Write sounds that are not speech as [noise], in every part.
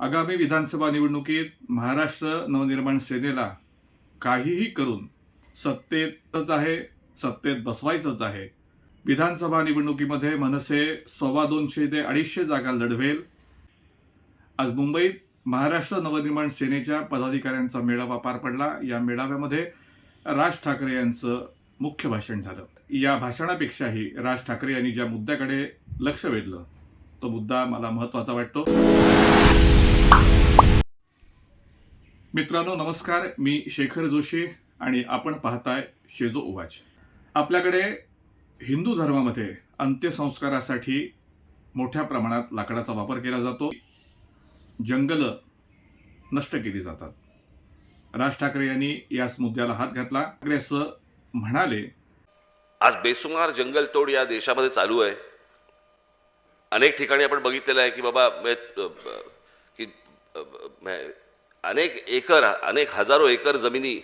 आगामी विधानसभा निवडणुकीत महाराष्ट्र नवनिर्माण सेनेला काहीही करून सत्तेतच आहे सत्तेत बसवायचंच आहे. विधानसभा निवडणुकीमध्ये मनसे सव्वा दोनशे ते अडीचशे जागा लढवेल. आज मुंबईत महाराष्ट्र नवनिर्माण सेनेच्या पदाधिकाऱ्यांचा मेळावा पार पडला. या मेळाव्यामध्ये राज ठाकरे यांचं मुख्य भाषण झालं. या भाषणापेक्षाही राज ठाकरे यांनी ज्या मुद्द्याकडे लक्ष वेधलं तो मुद्दा मला महत्त्वाचा वाटतो. मित्रांनो नमस्कार. मी शेखर जोशी आणि आपण पाहताय शेजो उवाच. आपल्याकडे हिंदू धर्मामध्ये अंत्यसंस्कारासाठी मोठ्या प्रमाणात लाकडाचा वापर केला जातो. जंगलं नष्ट केली जातात. राज ठाकरे यांनी याच मुद्द्याला हात घातला. ठाकरे असं म्हणाले आज बेसुमार जंगलतोड या देशामध्ये चालू आहे. अनेक ठिकाणी आपण बघितलेलं आहे की बाबा की अनेक एकर अनेक हजारो एकर जमिनी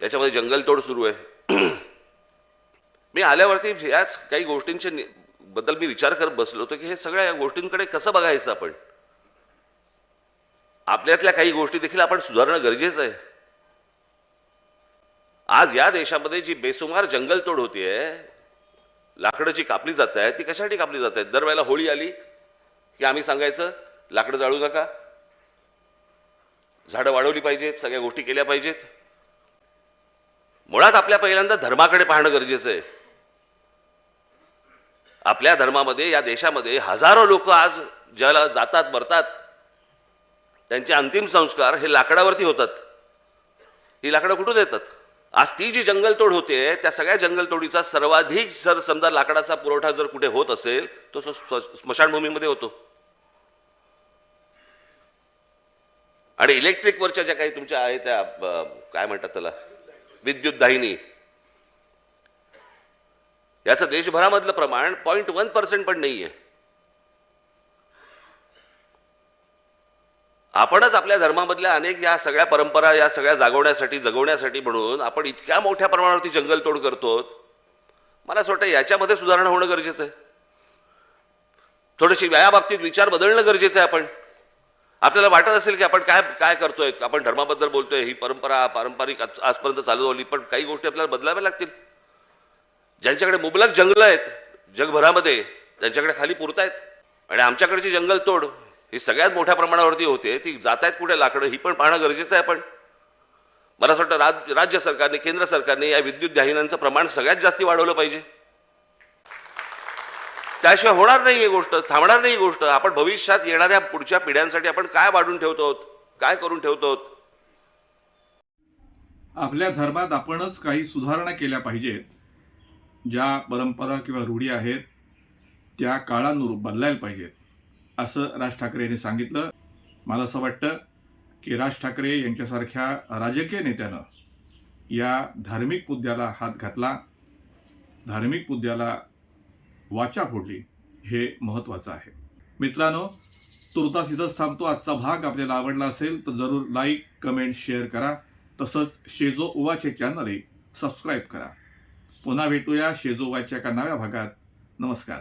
याच्यामध्ये जंगलतोड सुरू आहे. [clears throat] मी आल्यावरती याच काही गोष्टींचे बद्दल मी विचार करत बसलो होतो की हे सगळ्या या गोष्टींकडे कसं बघायचं आपण? आपल्यातल्या काही गोष्टी देखील आपण सुधारणं गरजेचं आहे. आज या देशामध्ये जी बेसुमार जंगलतोड होतीये लाकडं जी कापली जात आहे ती कशासाठी कापली जात आहेत दरवेळेला होळी आली की आम्ही सांगायचं लाकडं जाळू नका. झाडं वाढवली पाहिजेत सगळ्या गोष्टी केल्या पाहिजेत. मुळात आपल्या पहिल्यांदा धर्माकडे पाहणं गरजेचं आहे. आपल्या धर्मामध्ये या देशामध्ये हजारो लोक आज ज्याला जातात मरतात त्यांचे अंतिम संस्कार हे लाकडावरती होतात. ही लाकडं कुठून येतात? आज ती जी जंगलतोड होते त्या सगळ्या जंगलतोडीचा सर्वाधिक जर समजा लाकडाचा पुरवठा जर कुठे होत असेल तो स्मशानभूमीमध्ये होतो. आणि इलेक्ट्रिकवरच्या ज्या काही तुमच्या आहे त्या काय म्हणतात त्याला? विद्युत दाहिनी. याचं देशभरामधलं प्रमाण पॉईंट वन पर्सेंट पण नाहीये. आपणच आपल्या धर्मामधल्या अनेक या सगळ्या परंपरा या सगळ्या जागवण्यासाठी जगवण्यासाठी म्हणून आपण इतक्या मोठ्या प्रमाणावरती जंगलतोड करतो मला असं वाटतं याच्यामध्ये सुधारणा होणं गरजेचं आहे. थोडीशी याबाबतीत विचार बदलणं गरजेचं आहे आपण. आपल्याला वाटत असेल की आपण काय काय करतोय? आपण धर्माबद्दल बोलतोय ही परंपरा पारंपरिक आजपर्यंत चालू झाली पण काही गोष्टी आपल्याला बदलाव्या लागतील. ज्यांच्याकडे मुबलक जंगलं आहेत जगभरामध्ये त्यांच्याकडे खाली पुरत आहेत. आणि आमच्याकडची जंगलतोड ही सगळ्यात मोठ्या प्रमाणावरती होते. ती जात आहेत कुठे? लाकडं. ही पण पाहणं गरजेचं आहे पण मला असं वाटतं राज राज्य सरकारने केंद्र सरकारने या विद्युत दाहिन्यांचं प्रमाण सगळ्यात जास्ती वाढवलं पाहिजे. त्याशिवाय होणार नाही ही गोष्ट थांबणार नाही ही गोष्ट. आपण भविष्यात येणाऱ्या पुढच्या पिढ्यांसाठी आपण काय वाढून ठेवतो आहोत काय करून ठेवतो आहोत आपल्या धर्मात आपणच काही सुधारणा केल्या पाहिजेत. ज्या परंपरा किंवा रूढी आहेत त्या काळानुरूप बदलायला पाहिजेत. असं राज ठाकरे यांनी सांगितलं. मला असं वाटतं की राज ठाकरे यांच्यासारख्या राजकीय नेत्यानं या धार्मिक मुद्द्याला हात घातला. धार्मिक मुद्द्याला वाचा फोडली. हे महत्त्वाचं आहे. मित्रांनो तुर्तास इथंच थांबतो. आजचा भाग आपल्याला आवडला असेल तर जरूर लाईक कमेंट शेअर करा. तसंच शेजो उवाचे चॅनलही सबस्क्राईब करा. पुन्हा भेटूया शेजो उवाच्या एका नव्या भागात. नमस्कार.